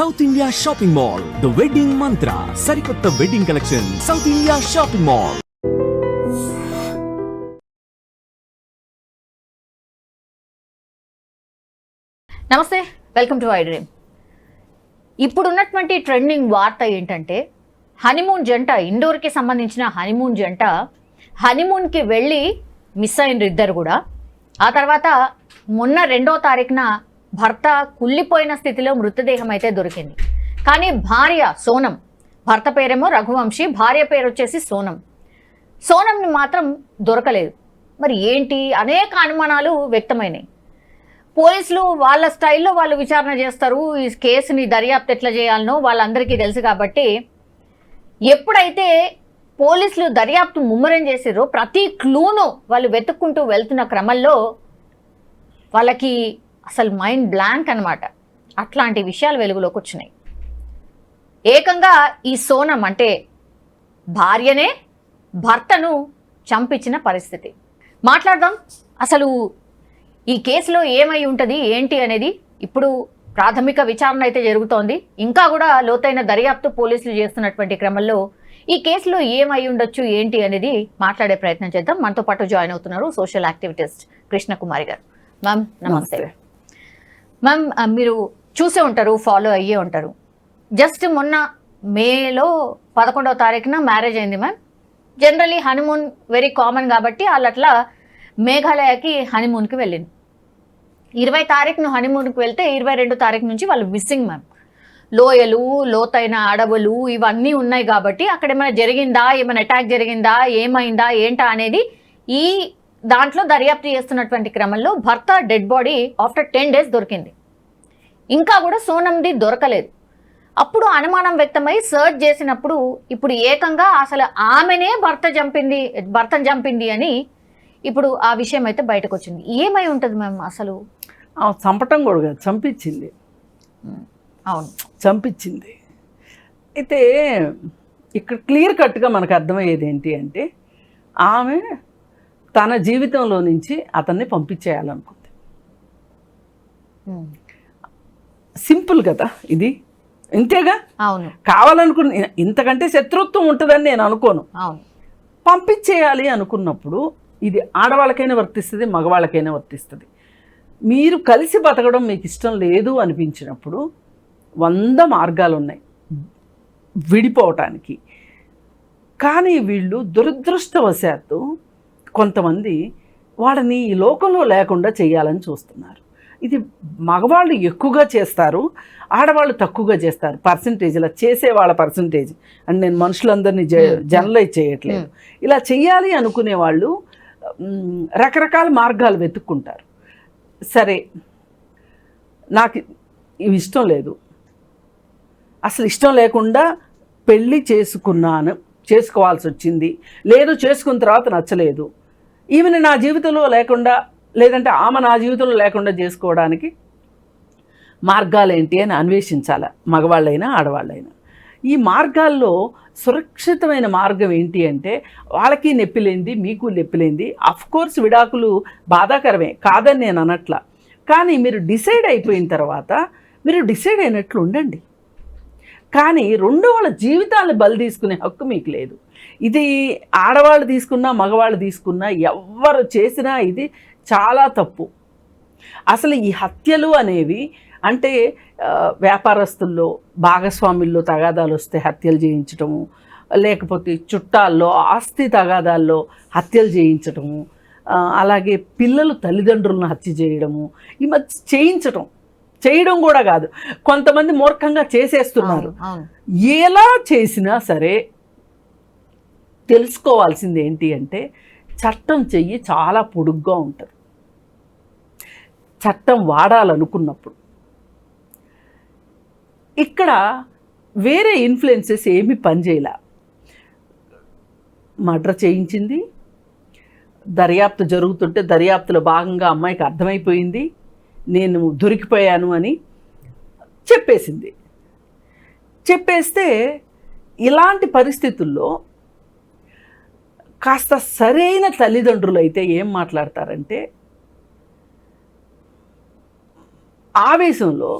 South India shopping mall the wedding Mantra సరికొత్త wedding collection South India shopping mall నమస్తే welcome to I dream ఇప్పుడున్నటువంటి trending వార్త ఏంటంటే honeymoon జంట ఇండోర్కి సంబంధించిన హనీమూన్ జంట హనీమూన్కి వెళ్ళి మిస్ అయినరు ఇద్దరు కూడా. ఆ తర్వాత మొన్న రెండో తారీఖున భర్త కుళ్ళిపోయిన స్థితిలో మృతదేహం అయితే దొరికింది. కానీ భార్య సోనం భర్త పేరేమో రఘువంశీ భార్య పేరు వచ్చేసి సోనం. సోనంని మాత్రం దొరకలేదు. మరి ఏంటి? అనేక అనుమానాలు వ్యక్తమైనాయి. పోలీసులు వాళ్ళ స్టైల్లో వాళ్ళు విచారణ చేస్తారు. ఈ కేసుని దర్యాప్తు ఎట్లా చేయాలనో వాళ్ళందరికీ తెలుసు కాబట్టి ఎప్పుడైతే పోలీసులు దర్యాప్తు ముమ్మరం చేసారో ప్రతి క్లూను వాళ్ళు వెతుక్కుంటూ వెళ్తున్న క్రమంలో వాళ్ళకి అసలు మైండ్ బ్లాంక్ అన్నమాట. అట్లాంటి విషయాలు వెలుగులోకి వచ్చినాయి. ఏకంగా ఈ సోనం అంటే భార్యనే భర్తను చంపించిన పరిస్థితి. మాట్లాడదాం. అసలు ఈ కేసులో ఏమై ఉంటుంది ఏంటి అనేది ఇప్పుడు ప్రాథమిక విచారణ అయితే జరుగుతోంది. ఇంకా కూడా లోతైన దర్యాప్తు పోలీసులు చేస్తున్నటువంటి క్రమంలో ఈ కేసులో ఏమై ఉండొచ్చు ఏంటి అనేది మాట్లాడే ప్రయత్నం చేద్దాం. మనతో పాటు జాయిన్ అవుతున్నారు సోషల్ యాక్టివిటిస్ట్ కృష్ణకుమారి గారు. మ్యామ్ నమస్తే. మ్యామ్ మీరు చూసే ఉంటారు ఫాలో అయ్యే ఉంటారు. జస్ట్ మొన్న మేలో పదకొండవ తారీఖున మ్యారేజ్ అయింది ma'am generally honeymoon very common కాబట్టి వాళ్ళు అట్లా మేఘాలయకి హనీమూన్కి వెళ్ళింది. ఇరవై తారీఖున హనీమూన్కి వెళ్తే ఇరవై రెండు తారీఖు నుంచి వాళ్ళు మిస్సింగ్ మ్యామ్ లోయలు లోతైన అడవులు ఇవన్నీ ఉన్నాయి కాబట్టి అక్కడ ఏమైనా జరిగిందా? ఏమైనా అటాక్ జరిగిందా? ఏమైందా? ఏంటా అనేది ఈ దాంట్లో దర్యాప్తు చేస్తున్నటువంటి క్రమంలో భర్త dead body after ten days దొరికింది. ఇంకా కూడా సోనంది దొరకలేదు. అప్పుడు అనుమానం వ్యక్తమై సర్చ్ చేసినప్పుడు ఇప్పుడు ఏకంగా అసలు ఆమెనే భర్త చంపింది భర్తను చంపింది అని ఇప్పుడు ఆ విషయం అయితే బయటకు వచ్చింది ఏమై ఉంటుంది మ్యామ్ అసలు? చంపటం కూడా చంపించింది. అవును. చంపించింది. అయితే ఇక్కడ క్లియర్ కట్గా మనకు అర్థమయ్యేది ఏంటి అంటే ఆమె తన జీవితంలో నుంచి అతన్ని పంపించేయాలనుకుంది. సింపుల్ కదా ఇది. ఇంతేగా? అవును. కావాలనుకున్న ఇంతకంటే శత్రుత్వం ఉంటుందని నేను అనుకోను. అవును. పంపించేయాలి అనుకున్నప్పుడు ఇది ఆడవాళ్ళకైనా వర్తిస్తుంది మగవాళ్ళకైనా వర్తిస్తుంది. మీరు కలిసి బతకడం మీకు ఇష్టం లేదు అనిపించినప్పుడు వంద మార్గాలు ఉన్నాయి విడిపోవటానికి. కానీ వీళ్ళు దురదృష్టవశాత్తు కొంతమంది వాళ్ళని ఈ లోకంలో లేకుండా చేయాలని చూస్తున్నారు. ఇది మగవాళ్ళు ఎక్కువగా చేస్తారు ఆడవాళ్ళు తక్కువగా చేస్తారు. పర్సంటేజ్ ఇలా చేసే వాళ్ళ పర్సంటేజ్. అండ్ నేను మనుషులందరినీ జనరలైజ్ చేయట్లేదు. ఇలా చెయ్యాలి అనుకునే వాళ్ళు రకరకాల మార్గాలు వెతుక్కుంటారు. సరే నాకు ఇవి ఇష్టం లేదు. అసలు ఇష్టం లేకుండా పెళ్ళి చేసుకున్నాను చేసుకోవాల్సి వచ్చింది. లేదు చేసుకున్న తర్వాత నచ్చలేదు. ఈమెను నా జీవితంలో లేకుండా లేదంటే ఆమె నా జీవితంలో లేకుండా చేసుకోవడానికి మార్గాలు ఏంటి అని అన్వేషించాలి మగవాళ్ళైనా ఆడవాళ్ళైనా. ఈ మార్గాల్లో సురక్షితమైన మార్గం ఏంటి అంటే వాళ్ళకి నొప్పిలేంది మీకు నొప్పిలేంది కోర్స్ విడాకులు బాధాకరమే కాదని నేను అనట్లా. కానీ మీరు డిసైడ్ అయిపోయిన తర్వాత మీరు డిసైడ్ అయినట్లు ఉండండి. కానీ రెండో వాళ్ళ జీవితాలను బలి తీసుకునే హక్కు మీకు లేదు. ఇది ఆడవాళ్ళు తీసుకున్నా మగవాళ్ళు తీసుకున్నా ఎవరు చేసినా ఇది చాలా తప్పు. అసలు ఈ హత్యలు అనేవి అంటే వ్యాపారస్తుల్లో భాగస్వాముల్లో తగాదాలు వస్తే హత్యలు చేయించటము లేకపోతే చుట్టాల్లో ఆస్తి తగాదాల్లో హత్యలు చేయించటము అలాగే పిల్లలు తల్లిదండ్రులను హత్య చేయడము ఈ మధ్య చేయించటం. చేయడం కూడా కాదు. కొంతమంది మూర్ఖంగా చేసేస్తున్నారు. ఎలా చేసినా సరే తెలుసుకోవాల్సింది ఏంటి అంటే చట్టం చెయ్యి చాలా పొడుగ్గా ఉంటుంది. చట్టం వాడాలనుకున్నప్పుడు. ఇక్కడ వేరే ఇన్ఫ్లుయెన్సెస్ ఏమీ పనిచేయలే. మర్డర్ చేయించింది. దర్యాప్తు జరుగుతుంటే దర్యాప్తులో భాగంగా అమ్మాయికి అర్థమైపోయింది. నేను దొరికిపోయాను అని చెప్పేసింది. చెప్పేస్తే ఇలాంటి పరిస్థితుల్లో కాస్త సరైన తల్లిదండ్రులు అయితే ఏం మాట్లాడతారంటే ఆవేశంలో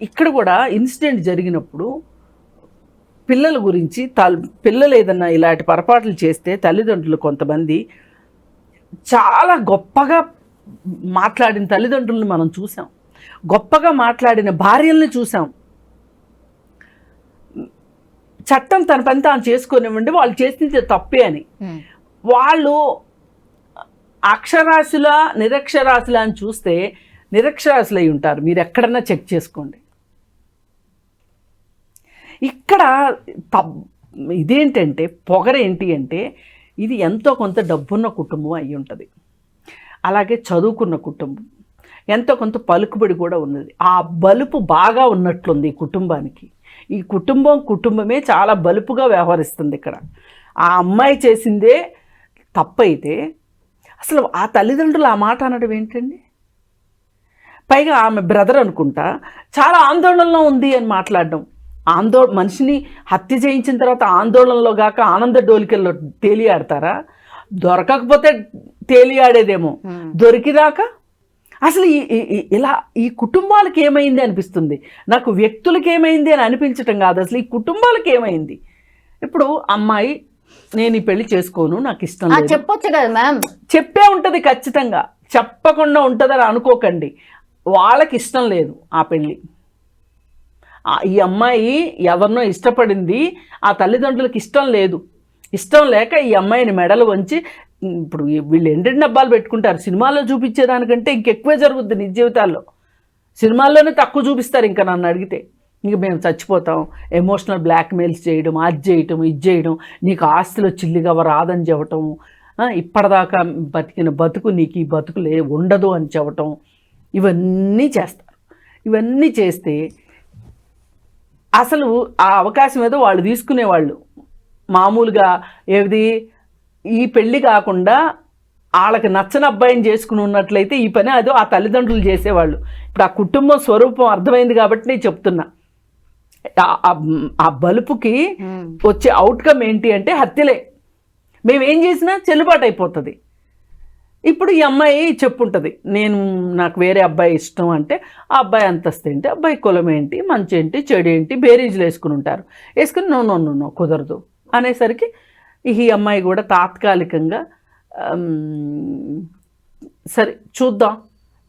ఇక్కడ కూడా ఇన్సిడెంట్ జరిగినప్పుడు పిల్లల గురించి తల్ పిల్లలు ఏదన్నా ఇలాంటి పొరపాట్లు చేస్తే తల్లిదండ్రులు కొంతమంది చాలా గొప్పగా మాట్లాడిన తల్లిదండ్రులను మనం చూసాం. గొప్పగా మాట్లాడిన భార్యల్ని చూసాం. చట్టం తన పని తాను చేసుకునివ్వండి వాళ్ళు చేసింది తప్పే అని. వాళ్ళు అక్షరాస్యుల నిరక్షరాస్యుల అని చూస్తే నిరక్షరాస్యులై ఉంటారు. మీరు ఎక్కడన్నా చెక్ చేసుకోండి. ఇక్కడ తబ్ ఇదేంటంటే పొగరేంటి అంటే ఇది ఎంతో కొంత డబ్బున్న కుటుంబం అయి ఉంటుంది అలాగే చదువుకున్న కుటుంబం. ఎంతో కొంత పలుకుబడి కూడా ఉన్నది. ఆ బలుపు బాగా ఉన్నట్లుంది ఈ కుటుంబానికి. ఈ కుటుంబం కుటుంబమే చాలా బలుపుగా వ్యవహరిస్తుంది ఇక్కడ. ఆ అమ్మాయి చేసిందే తప్పైతే అసలు ఆ తల్లిదండ్రులు ఆ మాట అనడం ఏంటండి? పైగా ఆమె బ్రదర్ అనుకుంటా చాలా ఆందోళనలో ఉంది అని మాట్లాడడం. ఆందో మనిషిని హత్య చేయించిన తర్వాత ఆందోళనలో గాక ఆనంద డోలికల్లో తేలియాడతారా? దొరకకపోతే తేలియాడేదేమో. దొరికిదాకా? అసలు ఇలా ఈ కుటుంబాలకు ఏమైంది అనిపిస్తుంది? నాకు వ్యక్తులకి ఏమైంది అని అనిపించటం కాదు. అసలు ఈ కుటుంబాలకు ఏమైంది? ఇప్పుడు అమ్మాయి నేను ఈ పెళ్ళి చేసుకోను నాకు ఇష్టం చెప్పొచ్చు కదా మ్యామ్. చెప్పే ఉంటుంది ఖచ్చితంగా. చెప్పకుండా ఉంటుందని అనుకోకండి. వాళ్ళకి ఇష్టం లేదు ఆ పెళ్ళి ఈ అమ్మాయి ఎవరినో ఇష్టపడింది ఆ తల్లిదండ్రులకు ఇష్టం లేదు. ఇష్టం లేక ఈ అమ్మాయిని మెడలు వంచి ఇప్పుడు వీళ్ళు ఎండెండ్ డబ్బాలు పెట్టుకుంటారు. సినిమాల్లో చూపించేదానికంటే ఇంకెక్కువే జరుగుద్ది నిజ జీవితాల్లో. సినిమాల్లోనే తక్కువ చూపిస్తారు ఇంకా నన్ను అడిగితే. ఇంక మేము చచ్చిపోతాం ఎమోషనల్ బ్లాక్మెయిల్స్ చేయడం అది చేయటం ఇది చేయడం నీకు ఆస్తిలో చిల్లిగా రాదని చెప్పటం ఇప్పటిదాకా బతికిన బతుకు నీకు ఈ బతుకు లే ఉండదు అని చెప్పటం ఇవన్నీ చేస్తారు. ఇవన్నీ చేస్తే అసలు ఆ అవకాశం ఏదో వాళ్ళు తీసుకునేవాళ్ళు. మామూలుగా ఏది? ఈ పెళ్ళి కాకుండా వాళ్ళకి నచ్చని అబ్బాయిని చేసుకుని ఉన్నట్లయితే ఈ పని అదో ఆ తల్లిదండ్రులు చేసేవాళ్ళు. ఇప్పుడు ఆ కుటుంబం స్వరూపం అర్థమైంది కాబట్టి నేను చెప్తున్నా. ఆ- బలుపుకి. వచ్చే అవుట్కమ్ ఏంటి అంటే హత్యలే. మేము ఏం చేసినా చెల్లుబాటు అయిపోతుంది ఇప్పుడు ఈ అమ్మాయి చెప్పుంటుంది నేను నాకు వేరే అబ్బాయి ఇష్టం అంటే ఆ అబ్బాయి అంతస్తు ఏంటి? అబ్బాయి కులం ఏంటి? మంచి ఏంటి? చెడు ఏంటి? బేరీజులు వేసుకుని ఉంటారు. వేసుకుని నో నో నో నో కుదరదు. అనేసరికి ఈ అమ్మాయి కూడా తాత్కాలికంగా సరే చూద్దాం.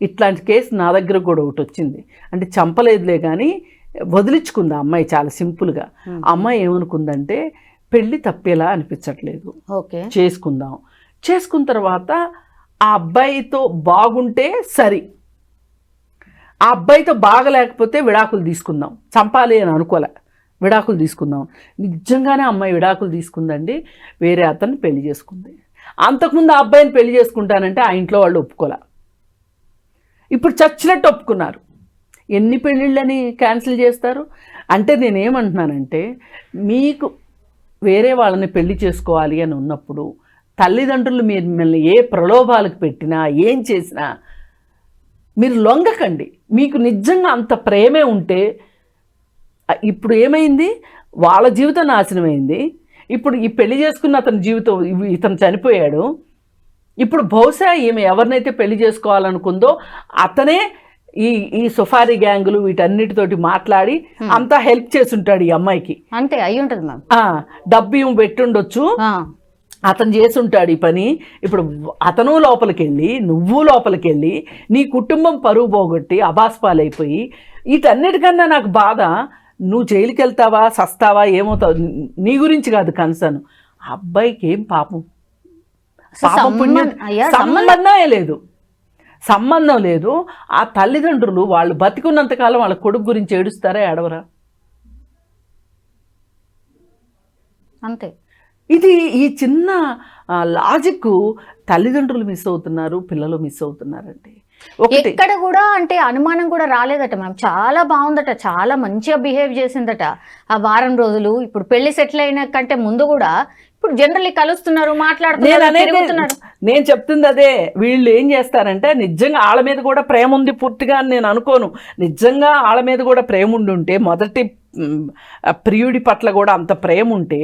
ఇట్లాంటి కేసు నా దగ్గర కూడా ఒకటి వచ్చింది. అంటే చంపలేదులే కానీ వదిలించుకుంది ఆ అమ్మాయి చాలా సింపుల్గా. ఆ అమ్మాయి ఏమనుకుందంటే పెళ్ళి తప్పేలా అనిపించట్లేదు. ఓకే. చేసుకుందాం. చేసుకున్న తర్వాత ఆ అబ్బాయితో బాగుంటే సరి. ఆ అబ్బాయితో బాగలేకపోతే విడాకులు తీసుకుందాం. చంపాలి అని అనుకోలే. విడాకులు తీసుకుందాం. నిజంగానే అమ్మాయి విడాకులు తీసుకుందండి. వేరే అతన్ని పెళ్ళి చేసుకుంది. అంతకుముందు ఆ అబ్బాయిని పెళ్ళి చేసుకుంటానంటే ఆ ఇంట్లో వాళ్ళు ఒప్పుకోలే. ఇప్పుడు చచ్చినట్టు ఒప్పుకున్నారు. ఎన్ని పెళ్ళిళ్ళని క్యాన్సిల్ చేస్తారు? అంటే నేనేమంటున్నానంటే మీకు వేరే వాళ్ళని పెళ్ళి చేసుకోవాలి అని ఉన్నప్పుడు తల్లిదండ్రులు మీరు మిమ్మల్ని ఏ ప్రలోభాలకు పెట్టినా ఏం చేసినా మీరు లొంగకండి. మీకు నిజంగా అంత ప్రేమే ఉంటే ఇప్పుడు ఏమైంది? వాళ్ళ జీవితం నాశనమైంది. ఇప్పుడు ఈ పెళ్ళి చేసుకున్న అతని జీవితం ఇతను చనిపోయాడు. ఇప్పుడు బహుశా ఈమె ఎవరినైతే పెళ్ళి చేసుకోవాలనుకుందో అతనే ఈ ఈ సుఫారీ గ్యాంగులు వీటన్నిటితోటి మాట్లాడి అంతా హెల్ప్ చేసి ఉంటాడు ఈ అమ్మాయికి. అంతే అయి ఉంటుంది మ్యామ్. డబ్బు ఏమో పెట్టుండొచ్చు. అతను చేసుంటాడు ఈ పని. ఇప్పుడు అతను లోపలికి వెళ్ళి నువ్వు లోపలికి వెళ్ళి నీ కుటుంబం పరువు పోగొట్టి అబాస్పాలైపోయి వీటన్నిటికన్నా నాకు బాధ నువ్వు జైలుకి వెళ్తావా సస్తావా ఏమవుతావు? నీ గురించి కాదు కన్సర్న్. అబ్బాయికి ఏం పాపం? పాపం పుణ్యం. సంబంధమే లేదు. సంబంధం లేదు. ఆ తల్లిదండ్రులు వాళ్ళు బతికున్నంతకాలం వాళ్ళ కొడుకు గురించి ఏడుస్తారా ఏడవరా? అంతే. ఇది ఈ చిన్న లాజిక్ తల్లిదండ్రులు మిస్ అవుతున్నారు పిల్లలు మిస్ అవుతున్నారండి. ఎక్కడ కూడా అంటే అనుమానం కూడా రాలేదట మ్యామ్ చాలా బాగుందట. చాలా మంచిగా బిహేవ్ చేసిందట. ఆ వారం రోజులు ఇప్పుడు పెళ్ళి సెటిల్ అయిన కంటే ముందు కూడా ఇప్పుడు జనరల్లీ కలుస్తున్నారు నేను మాట్లాడుతున్నారు నేను చెప్తుంది అదే. వీళ్ళు ఏం చేస్తారంటే నిజంగా వాళ్ళ మీద కూడా ప్రేమ ఉంది పూర్తిగా అని నేను అనుకోను. నిజంగా వాళ్ళ మీద కూడా ప్రేమ ఉండి ఉంటే మొదటి ప్రియుడి పట్ల కూడా అంత ప్రేమ ఉంటే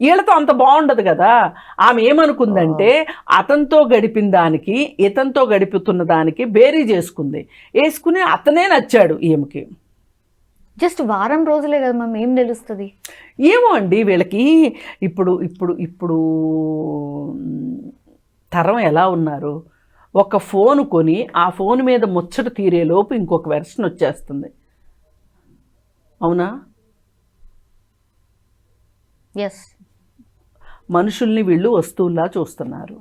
వీళ్ళతో అంత బాగుండదు కదా. ఆమె ఏమనుకుందంటే అతనితో గడిపిన దానికి ఇతనితో గడుపుతున్న దానికి బేరీ చేసుకుంది. వేసుకుని అతనే నచ్చాడు ఈమెకి. జస్ట్ వారం రోజులే కదా మ్యామ్ ఏం తెలుస్తుంది? ఏమో అండి వీళ్ళకి ఇప్పుడు ఇప్పుడు ఇప్పుడు తరం ఎలా ఉన్నారు? ఒక ఫోన్ కొని ఆ ఫోన్ మీద ముచ్చట తీరే లోపు ఇంకొక వెర్షన్ వచ్చేస్తుంది. అవునా? ఎస్ మనుషుల్ని వీళ్ళు వస్తువుల్లా చూస్తున్నారు.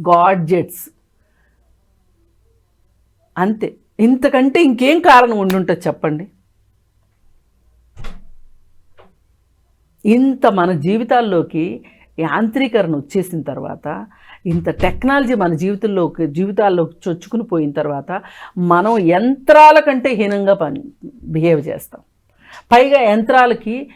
గాడ్జెట్స్ అంతే. ఇంతకంటే ఇంకేం కారణం ఉండుంటుంది చెప్పండి. ఇంత మన జీవితాల్లోకి యాంత్రీకరణ వచ్చేసిన తర్వాత ఇంత టెక్నాలజీ మన జీవితంలోకి జీవితాల్లోకి చొచ్చుకుని పోయిన తర్వాత మనం యంత్రాల కంటే హీనంగా పని బిహేవ్ చేస్తాం. పైగా యంత్రాలకి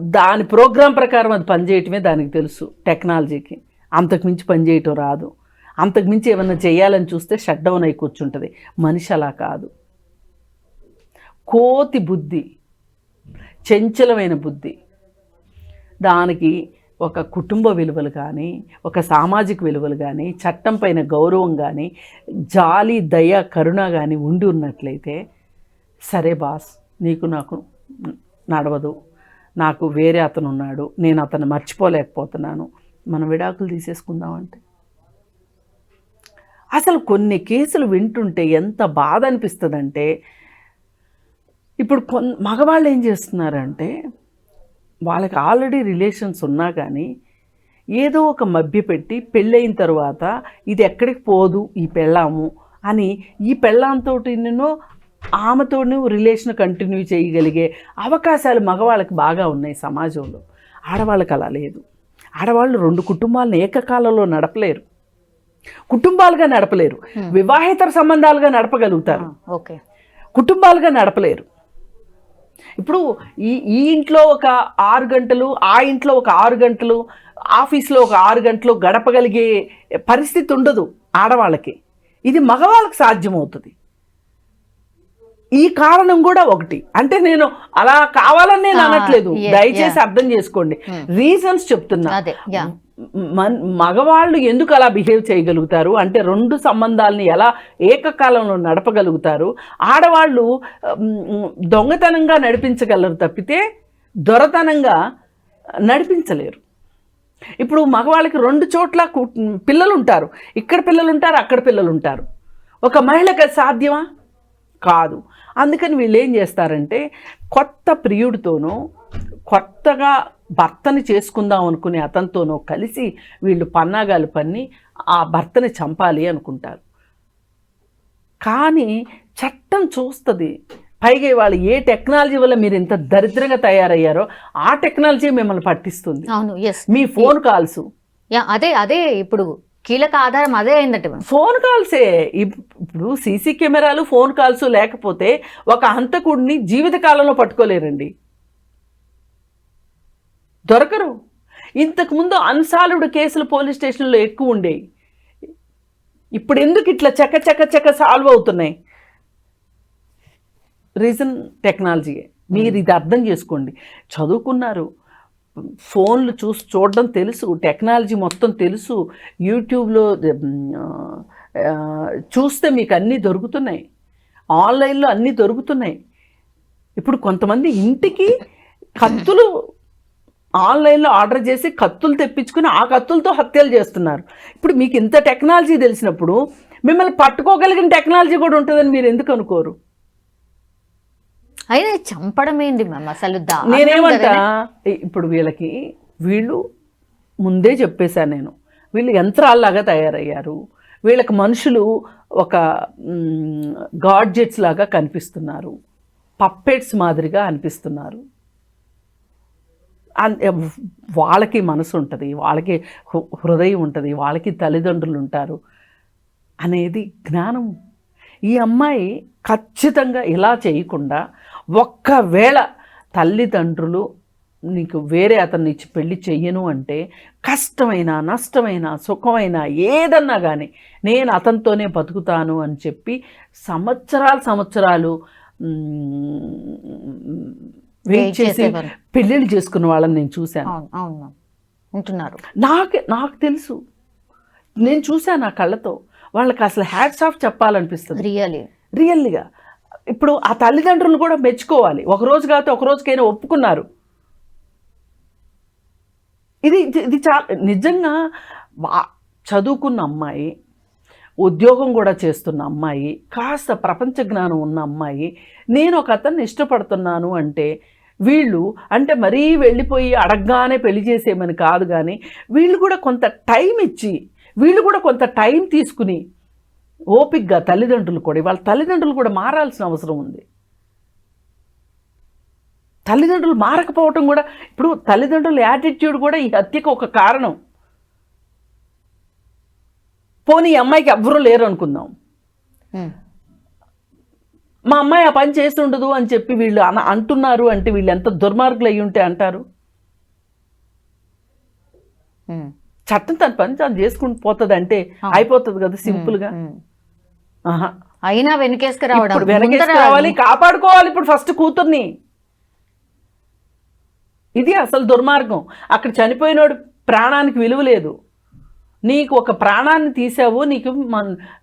దాని ప్రోగ్రాం ప్రకారం అది పనిచేయటమే దానికి తెలుసు టెక్నాలజీకి. అంతకుమించి పనిచేయటం రాదు. అంతకుమించి ఏమన్నా చేయాలని చూస్తే షట్ డౌన్ అయి కూర్చుంటుంది. మనిషి అలా కాదు. కోతి బుద్ధి చంచలమైన బుద్ధి. దానికి ఒక కుటుంబ విలువలు కానీ ఒక సామాజిక విలువలు కానీ చట్టం పైన గౌరవం కానీ జాలి దయ కరుణ కానీ ఉండి ఉన్నట్లయితే సరే బాస్ నీకు నాకు నడవదు. నాకు వేరే అతను ఉన్నాడు నేను అతను మర్చిపోలేకపోతున్నాను. మనం విడాకులు తీసేసుకుందామంటే అసలు కొన్ని కేసులు వింటుంటే ఎంత బాధ అనిపిస్తుందంటే ఇప్పుడు కొన్ మగవాళ్ళు ఏం చేస్తున్నారంటే వాళ్ళకి ఆల్రెడీ రిలేషన్స్ ఉన్నా కానీ ఏదో ఒక మభ్య పెట్టి పెళ్ళయిన తర్వాత ఇది ఎక్కడికి పోదు ఈ పెళ్ళాము అని ఈ పెళ్ళాంతో నేను ఆమెతో రిలేషన్ కంటిన్యూ చేయగలిగే అవకాశాలు మగవాళ్ళకి బాగా ఉన్నాయి సమాజంలో. ఆడవాళ్ళకి అలా లేదు. ఆడవాళ్ళు రెండు కుటుంబాలను ఏకకాలంలో నడపలేరు. కుటుంబాలుగా నడపలేరు. వివాహేతర సంబంధాలుగా నడపగలుగుతారు. ఓకే. కుటుంబాలుగా నడపలేరు. ఇప్పుడు ఈ ఈ ఇంట్లో ఒక ఆరు గంటలు ఆ ఇంట్లో ఒక ఆరు గంటలు ఆఫీస్లో ఒక ఆరు గంటలు గడపగలిగే పరిస్థితి ఉండదు ఆడవాళ్ళకి. ఇది మగవాళ్ళకి సాధ్యమవుతుంది. ఈ కారణం కూడా ఒకటి. అంటే నేను అలా కావాలని నేను అనట్లేదు. దయచేసి. అర్థం చేసుకోండి. రీజన్స్ చెప్తున్నా. మగవాళ్ళు ఎందుకు అలా బిహేవ్ చేయగలుగుతారు? అంటే రెండు సంబంధాలని ఎలా ఏకకాలంలో నడపగలుగుతారు? ఆడవాళ్ళు దొంగతనంగా నడిపించగలరు తప్పితే దొరతనంగా నడిపించలేరు. ఇప్పుడు మగవాళ్ళకి రెండు చోట్ల పిల్లలు ఉంటారు ఇక్కడ పిల్లలు ఉంటారు అక్కడ పిల్లలు ఉంటారు ఒక మహిళకి సాధ్యమా? కాదు. అందుకని వీళ్ళు ఏం చేస్తారంటే కొత్త ప్రియుడితోనూ కొత్తగా భర్తని చేసుకుందాం అనుకునే అతనితోనూ కలిసి వీళ్ళు పన్నాగాలు పన్ని ఆ భర్తని చంపాలి అనుకుంటారు. కానీ చట్టం చూస్తుంది. పైగా వాళ్ళు ఏ టెక్నాలజీ వల్ల మీరు ఇంత దరిద్రంగా తయారయ్యారో ఆ టెక్నాలజీ మిమ్మల్ని పట్టిస్తుంది. అవును మీ ఫోన్ కాల్స్. యా అదే అదే ఇప్పుడు కీలక ఆధారం అదే అయిందట ఫోన్ కాల్సే. ఇప్పుడు సీసీ కెమెరాలు ఫోన్ కాల్స్ లేకపోతే ఒక హంతకుడిని జీవితకాలంలో పట్టుకోలేరండి. దొరకరు. ఇంతకుముందు అన్సాల్వ్డ్ కేసులు పోలీస్ స్టేషన్లో ఎక్కువ ఉండేవి ఇప్పుడు ఎందుకు ఇట్లా చక్క చక్క చక్క సాల్వ్ అవుతున్నాయి? రీజన్ టెక్నాలజీయే. మీరు ఇది అర్థం చేసుకోండి. చదువుకున్నారు. ఫోన్లు చూసి చూడడం తెలుసు టెక్నాలజీ మొత్తం తెలుసు యూట్యూబ్లో చూస్తే మీకు అన్నీ దొరుకుతున్నాయి. ఆన్లైన్లో అన్నీ దొరుకుతున్నాయి. ఇప్పుడు కొంతమంది ఇంటికి కత్తులు ఆన్లైన్లో ఆర్డర్ చేసి కత్తులు తెప్పించుకుని ఆ కత్తులతో హత్యలు చేస్తున్నారు. ఇప్పుడు మీకు ఇంత టెక్నాలజీ తెలిసినప్పుడు మిమ్మల్ని పట్టుకోగలిగిన టెక్నాలజీ కూడా ఉంటుందని మీరు ఎందుకు అనుకోరు? అయినా చంపడం ఏంది మ్యామ్? అసలు నేనేమంటా. ఇప్పుడు వీళ్ళకి వీళ్ళు ముందే చెప్పేశాను నేను. వీళ్ళు యంత్రాల్లాగా తయారయ్యారు. వీళ్ళకి మనుషులు ఒక గాడ్జెట్స్ లాగా కనిపిస్తున్నారు. పప్పెట్స్ మాదిరిగా అనిపిస్తున్నారు. అన్- వాళ్ళకి మనసు ఉంటుంది వాళ్ళకి హృదయం ఉంటుంది వాళ్ళకి తల్లిదండ్రులు ఉంటారు అనేది జ్ఞానం. ఈ అమ్మాయి ఖచ్చితంగా ఇలా చేయకుండా ఒక్కవేళ తల్లిదండ్రులు నీకు వేరే అతన్ని ఇచ్చి పెళ్ళి చెయ్యను అంటే కష్టమైన నష్టమైన సుఖమైన ఏదన్నా కానీ నేను అతనితోనే బతుకుతాను అని చెప్పి సంవత్సరాలు సంవత్సరాలు వెయిట్ చేసి. పెళ్ళిళ్ళు చేసుకున్న వాళ్ళని నేను చూశాను. ఉంటున్నారు. నాకు నాకు తెలుసు. నేను చూశాను నా కళ్ళతో. వాళ్ళకి అసలు హ్యాట్స్ ఆఫ్ చెప్పాలనిపిస్తుంది. రియలీ రియల్గా ఇప్పుడు ఆ తల్లిదండ్రులు కూడా మెచ్చుకోవాలి. ఒక రోజు కాకపోతే ఒకరోజుకైనా ఒప్పుకున్నారు. ఇది ఇది- చా చాలా నిజంగా చదువుకున్న అమ్మాయి ఉద్యోగం కూడా చేస్తున్న అమ్మాయి కాస్త ప్రపంచ జ్ఞానం ఉన్న అమ్మాయి నేను ఒక అతన్ని ఇష్టపడుతున్నాను అంటే వీళ్ళు అంటే మరీ వెళ్ళిపోయి అడగగానే పెళ్ళి చేసేయమని కాదు కానీ వీళ్ళు కూడా కొంత టైం ఇచ్చి వీళ్ళు కూడా కొంత టైం తీసుకుని ఓపిక్గా తల్లిదండ్రులు కూడా వాళ్ళ తల్లిదండ్రులు కూడా మారాల్సిన అవసరం ఉంది. తల్లిదండ్రులు మారకపోవటం కూడా ఇప్పుడు తల్లిదండ్రుల యాటిట్యూడ్ కూడా ఈ హత్యకు ఒక కారణం. పోనీ ఈ అమ్మాయికి ఎవ్వరూ లేరు అనుకుందాం. మా అమ్మాయి ఆ పని చేస్తుండదు అని చెప్పి వీళ్ళు అన అంటున్నారు అంటే వీళ్ళు ఎంత దుర్మార్గులు అయ్యి ఉంటే అంటారు. చట్టం తన పని తాను చేసుకుని పోతుంది అంటే అయిపోతుంది కదా సింపుల్గా. అయినా వెనకేసుకు రావడం రావాలి. కాపాడుకోవాలి ఇప్పుడు ఫస్ట్ కూతుర్ని. ఇది అసలు దుర్మార్గం. అక్కడ చనిపోయినోడు ప్రాణానికి విలువ లేదు. నీకు ఒక ప్రాణాన్ని తీసావు నీకు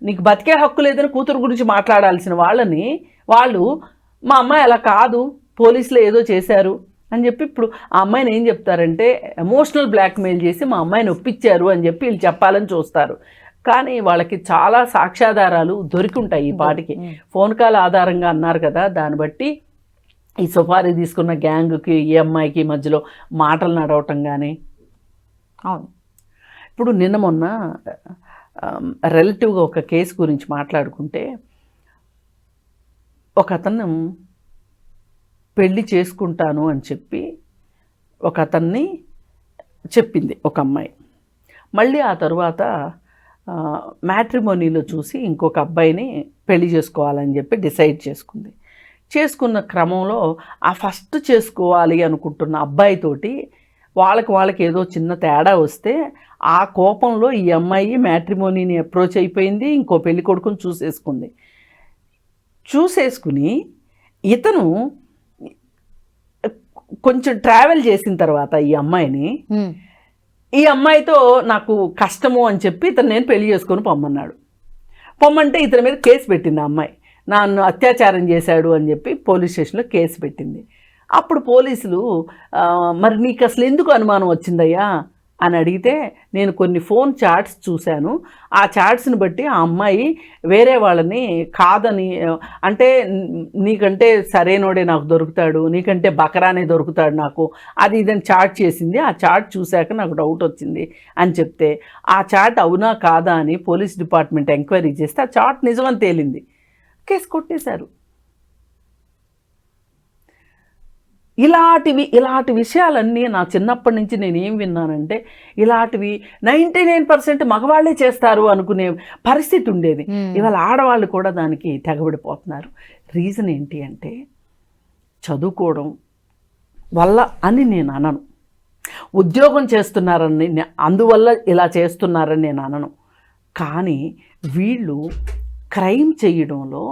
నీకు బతికే హక్కు లేదని కూతురు గురించి మాట్లాడాల్సిన వాళ్ళని వాళ్ళు మా అమ్మాయి అలా కాదు పోలీసులు ఏదో చేశారు అని చెప్పి ఇప్పుడు ఆ అమ్మాయిని ఏం చెప్తారంటే ఎమోషనల్ బ్లాక్మెయిల్ చేసి మా అమ్మాయిని ఒప్పించారు అని చెప్పి వీళ్ళు చెప్పాలని చూస్తారు. కానీ వాళ్ళకి చాలా సాక్ష్యాధారాలు దొరికి ఉంటాయి ఈ పాటికి. ఫోన్ కాల్ ఆధారంగా అన్నారు కదా దాన్ని బట్టి ఈ సుపారీ తీసుకున్న గ్యాంగ్కి ఈ అమ్మాయికి మధ్యలో మాటలు నడవటం కానీ అవును. ఇప్పుడు నిన్న మొన్న రిలేటివ్గా ఒక కేసు గురించి మాట్లాడుకుంటే ఒక అతను పెళ్ళి చేసుకుంటాను అని చెప్పి ఒక అతన్ని చెప్పింది ఒక అమ్మాయి. మళ్ళీ ఆ తరువాత మ్యాట్రిమోనీలో చూసి ఇంకొక అబ్బాయిని పెళ్ళి చేసుకోవాలని చెప్పి డిసైడ్ చేసుకుంది. చేసుకున్న క్రమంలో ఆ ఫస్ట్ చేసుకోవాలి అనుకుంటున్న అబ్బాయితోటి వాళ్ళకి వాళ్ళకి ఏదో చిన్న తేడా వస్తే ఆ కోపంలో ఈ అమ్మాయి మ్యాట్రిమోనీని అప్రోచ్ అయిపోయింది ఇంకో పెళ్ళి కొడుకుని చూసేసుకుంది. చూసేసుకుని ఇతను కొంచెం ట్రావెల్ చేసిన తర్వాత ఈ అమ్మాయిని ఈ అమ్మాయితో నాకు కష్టము అని చెప్పి ఇతను నేను పెళ్ళి చేసుకొని పొమ్మన్నాడు. పొమ్మంటే ఇతని మీద కేసు పెట్టింది ఆ అమ్మాయి. నన్ను అత్యాచారం చేశాడు అని చెప్పి పోలీస్ స్టేషన్లో కేసు పెట్టింది. అప్పుడు పోలీసులు మరి నీకు అసలు ఎందుకు అనుమానం వచ్చిందయ్యా? అని అడిగితే నేను కొన్ని ఫోన్ చాట్స్ చూశాను. ఆ చాట్స్ని బట్టి ఆ అమ్మాయి వేరే వాళ్ళని కాదని అంటే నీకంటే సరైనోడే నాకు దొరుకుతాడు నీకంటే బకరానే దొరుకుతాడు నాకు అది ఇదని చాట్ చేసింది. ఆ చాట్ చూశాక నాకు డౌట్ వచ్చింది అని చెప్తే ఆ చాట్ అవునా కాదా అని పోలీస్ డిపార్ట్మెంట్ ఎంక్వైరీ చేస్తే ఆ చాట్ నిజమని తేలింది. కేసు కొట్టేశారు. ఇలాంటివి ఇలాంటి విషయాలన్నీ నా చిన్నప్పటి నుంచి నేను ఏం విన్నానంటే ఇలాంటివి నైంటీ నైన్ పర్సెంట్ మగవాళ్ళే చేస్తారు అనుకునే పరిస్థితి ఉండేది. ఇవాళ ఆడవాళ్ళు కూడా దానికి తెగబడిపోతున్నారు. రీజన్ ఏంటి అంటే చదువుకోవడం వల్ల అని నేను అనను. ఉద్యోగం చేస్తున్నారని అందువల్ల ఇలా చేస్తున్నారని నేను అనను. కానీ వీళ్ళు క్రైమ్ చేయడంలో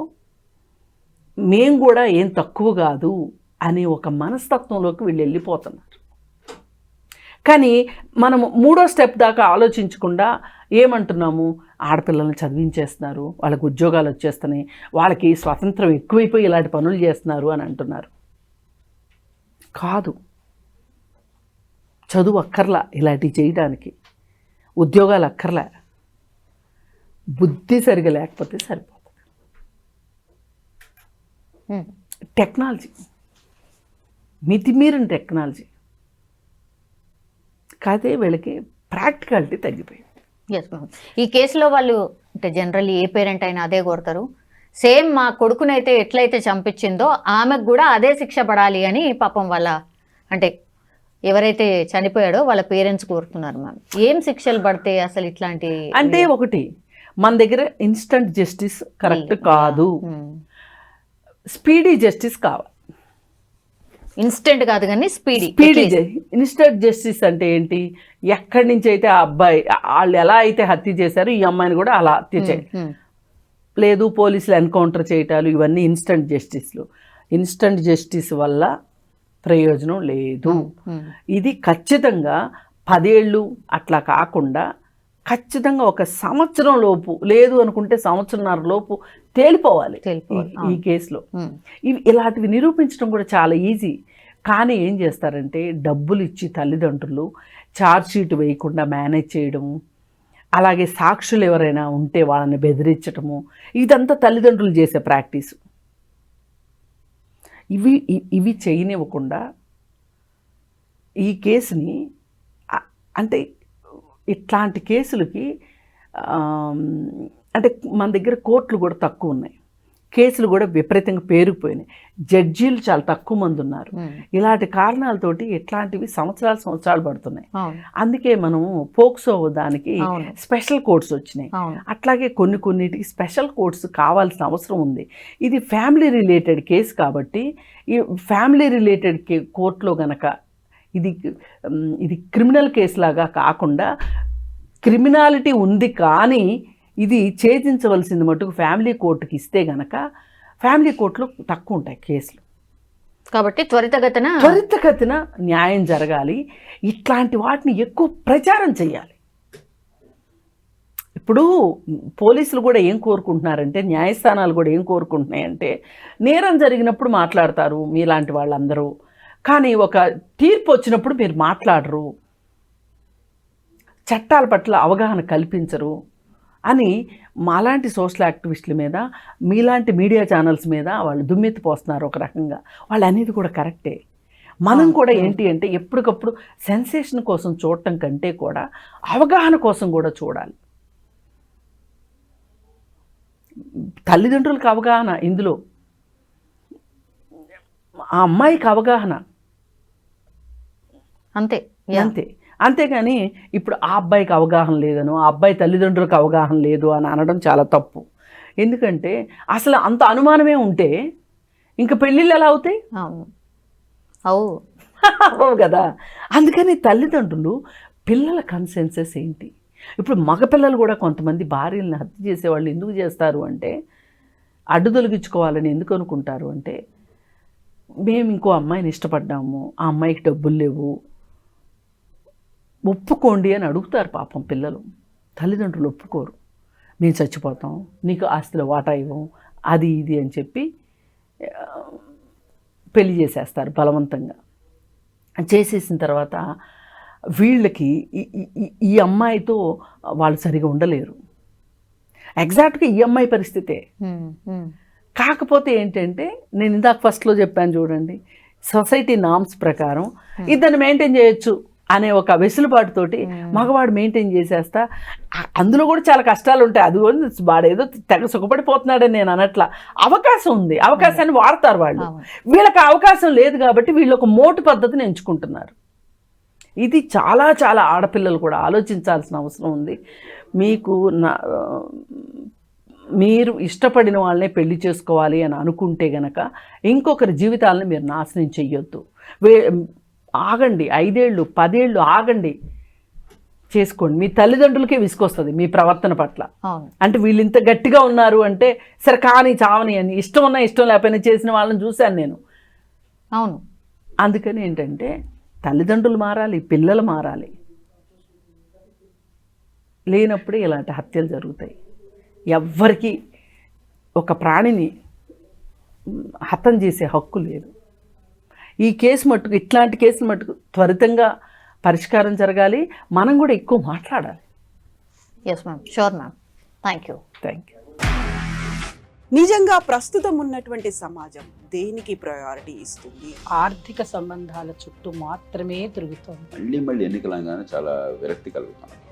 మేం కూడా ఏం తక్కువ కాదు. అనే ఒక మనస్తత్వంలోకి వీళ్ళు వెళ్ళిపోతున్నారు. కానీ మనము మూడో స్టెప్ దాకా ఆలోచించకుండా ఏమంటున్నాము? ఆడపిల్లల్ని చదివించేస్తున్నారు వాళ్ళకి ఉద్యోగాలు వచ్చేస్తున్నాయి వాళ్ళకి స్వాతంత్రం ఎక్కువైపోయి ఇలాంటి పనులు చేస్తున్నారు అని అంటున్నారు. కాదు. చదువు అక్కర్లా ఇలాంటివి చేయడానికి. ఉద్యోగాలు అక్కర్లే. బుద్ధి సరిగా లేకపోతే సరిపోతుంది. టెక్నాలజీ. మితిమీరిన టెక్నాలజీ. కాదే వీళ్ళకి ప్రాక్టికాలిటీ తగ్గిపోయింది. ఎస్ మ్యామ్ ఈ కేసులో వాళ్ళు అంటే జనరల్లీ ఏ పేరెంట్ అయినా అదే కోరుతారు సేమ్ మా కొడుకునైతే ఎట్లయితే చంపించిందో ఆమెకు కూడా అదే శిక్ష పడాలి అని పాపం వాళ్ళ అంటే ఎవరైతే చనిపోయాడో వాళ్ళ పేరెంట్స్ కోరుతున్నారు మ్యామ్ ఏం శిక్షలు పడితే అసలు ఇట్లాంటి అంటే ఒకటి మన దగ్గర ఇన్స్టంట్ జస్టిస్ కరెక్ట్ కాదు. స్పీడీ జస్టిస్ కావాలి. ఇన్స్టెంట్ కాదు కానీ స్పీడీ. స్పీడీ ఇన్స్టంట్ జస్టిస్ అంటే ఏంటి? ఎక్కడి నుంచి అయితే ఆ అబ్బాయి వాళ్ళు ఎలా అయితే హత్య చేశారో ఈ అమ్మాయిని కూడా అలా హత్య చేయాలి. లేదు పోలీసులు ఎన్కౌంటర్ చేయటాలు ఇవన్నీ ఇన్స్టంట్ జస్టిస్లు. ఇన్స్టంట్ జస్టిస్ వల్ల ప్రయోజనం లేదు. ఇది ఖచ్చితంగా పదేళ్ళు అట్లా కాకుండా ఖచ్చితంగా ఒక సంవత్సరం లోపు లేదు అనుకుంటే సంవత్సరంన్నర లోపు తేలిపోవాలి. ఈ- కేసులో. ఇవి ఇలాంటివి నిరూపించడం కూడా చాలా ఈజీ కానీ ఏం చేస్తారంటే డబ్బులు ఇచ్చి తల్లిదండ్రులు ఛార్జ్ షీట్ వేయకుండా మేనేజ్ చేయడము అలాగే సాక్షులు ఎవరైనా ఉంటే వాళ్ళని బెదిరించటము ఇదంతా తల్లిదండ్రులు చేసే ప్రాక్టీసు ఇవి ఇవి చేయనివ్వకుండా ఈ కేసుని అంటే ఇట్లాంటి కేసులకి అంటే మన దగ్గర కోర్టులు కూడా తక్కువ ఉన్నాయి. కేసులు కూడా విపరీతంగా పేరుకుపోయినాయి. జడ్జీలు చాలా తక్కువ మంది ఉన్నారు. ఇలాంటి కారణాలతోటి ఇట్లాంటివి సంవత్సరాలు సంవత్సరాలు పడుతున్నాయి. అందుకే మనం పోక్సో దానికి. స్పెషల్ కోర్ట్స్ వచ్చినాయి. అట్లాగే కొన్ని కొన్నిటికి స్పెషల్ కోర్ట్స్ కావాల్సిన అవసరం ఉంది. ఇది ఫ్యామిలీ రిలేటెడ్ కేసు కాబట్టి ఈ ఫ్యామిలీ రిలేటెడ్ కే కోర్టులో గనక ఇది ఇది క్రిమినల్ కేసు లాగా కాకుండా క్రిమినాలిటీ ఉంది కానీ ఇది ఛేదించవలసింది మటుకు ఫ్యామిలీ కోర్టుకి ఇస్తే గనక ఫ్యామిలీ కోర్టులో తక్కువ ఉంటాయి కేసులు. కాబట్టి త్వరితగతిన త్వరితగతిన న్యాయం జరగాలి. ఇట్లాంటి వాటిని ఎక్కువ ప్రచారం చేయాలి. ఇప్పుడు పోలీసులు కూడా ఏం కోరుకుంటున్నారంటే న్యాయస్థానాలు కూడా ఏం కోరుకుంటున్నాయంటే నేరం జరిగినప్పుడు మాట్లాడతారు మీలాంటి వాళ్ళందరూ. కానీ ఒక తీర్పు వచ్చినప్పుడు మీరు మాట్లాడరు. చట్టాల పట్ల అవగాహన కల్పించరు అని మాలాంటి సోషల్ యాక్టివిస్టుల మీద మీలాంటి మీడియా ఛానల్స్ మీద వాళ్ళు దుమ్మెత్తి పోస్తున్నారు ఒక రకంగా. వాళ్ళు అనేది కూడా కరెక్టే. మనం కూడా ఏంటి అంటే ఎప్పటికప్పుడు సెన్సేషన్ కోసం చూడటం కంటే కూడా అవగాహన కోసం కూడా చూడాలి. తల్లిదండ్రులకు అవగాహన ఇందులో ఆ అమ్మాయికి అవగాహన. అంతే. అంతే. అంతేగాని ఇప్పుడు ఆ అబ్బాయికి అవగాహన లేదను ఆ అబ్బాయి తల్లిదండ్రులకు అవగాహన లేదు అని అనడం చాలా తప్పు. ఎందుకంటే అసలు అంత అనుమానమే ఉంటే ఇంక పెళ్ళిళ్ళు ఎలా అవుతాయి? అవు. అవ్వవు కదా. అందుకని తల్లిదండ్రులు పిల్లల కన్సెన్సెస్ ఏంటి? ఇప్పుడు మగపిల్లలు కూడా కొంతమంది భార్యలను హత్య చేసేవాళ్ళు ఎందుకు చేస్తారు అంటే అడ్డు తొలగించుకోవాలని ఎందుకు అనుకుంటారు అంటే మేము ఇంకో అమ్మాయిని ఇష్టపడ్డాము. ఆ అమ్మాయికి డబ్బులు లేవు. ఒప్పుకోండి అని అడుగుతారు పాపం పిల్లలు. తల్లిదండ్రులు ఒప్పుకోరు. మేము చచ్చిపోతాం. నీకు ఆస్తిలో వాటా ఇవ్వం. అది ఇది అని చెప్పి పెళ్ళి చేసేస్తారు బలవంతంగా. చేసేసిన తర్వాత వీళ్ళకి ఈ- అమ్మాయితో వాళ్ళు సరిగా ఉండలేరు. ఎగ్జాక్ట్గా ఈ అమ్మాయి పరిస్థితే. కాకపోతే ఏంటంటే నేను ఇందాక ఫస్ట్లో చెప్పాను చూడండి సొసైటీ నామ్స్ ప్రకారం ఇద్దరిని మెయింటైన్ చేయొచ్చు అనే ఒక వెసులుబాటుతోటి మగవాడు మెయింటైన్ చేసేస్తా. అందులో కూడా చాలా కష్టాలు ఉంటాయి. అది కూడా వాడేదో తెగ సుఖపడిపోతున్నాడని నేను అనట్లా. అవకాశం ఉంది. అవకాశాన్ని వాడతారు వాళ్ళు. వీళ్ళకి అవకాశం లేదు కాబట్టి వీళ్ళు ఒక మోటు పద్ధతిని ఎంచుకుంటున్నారు. ఇది చాలా చాలా ఆడపిల్లలు కూడా ఆలోచించాల్సిన అవసరం ఉంది. మీకు నా మీరు ఇష్టపడిన వాళ్ళనే పెళ్ళి చేసుకోవాలి అని అనుకుంటే గనక ఇంకొకరి జీవితాలను మీరు నాశనం చెయ్యొద్దు. వే ఆగండి ఐదేళ్ళు పదేళ్ళు ఆగండి. చేసుకోండి. మీ తల్లిదండ్రులకే విసుకొస్తుంది మీ ప్రవర్తన పట్ల. అంటే వీళ్ళు ఇంత గట్టిగా ఉన్నారు అంటే సరే కానీ చావని అని ఇష్టం ఉన్నా ఇష్టం లేకపోయినా చేసిన వాళ్ళని చూశాను నేను. అవును. అందుకని ఏంటంటే తల్లిదండ్రులు మారాలి పిల్లలు మారాలి. లేనప్పుడే ఇలాంటి హత్యలు జరుగుతాయి. ఎవ్వరికి ఒక ప్రాణిని హతం చేసే హక్కు లేదు. ఈ కేసు మట్టుకు ఇట్లాంటి కేసులు మట్టుకు త్వరితంగా పరిష్కారం జరగాలి. మనం కూడా ఎక్కువ మాట్లాడాలి. Yes ma'am sure ma'am thank you thank you నిజంగా ప్రస్తుతం ఉన్నటువంటి సమాజం దేనికి ప్రయారిటీ ఇస్తుంది? ఆర్థిక సంబంధాల చుట్టూ మాత్రమే తిరుగుతోంది. మళ్ళీ మళ్ళీ ఎన్నికలంగానే చాలా విరక్తి కలుగుతాం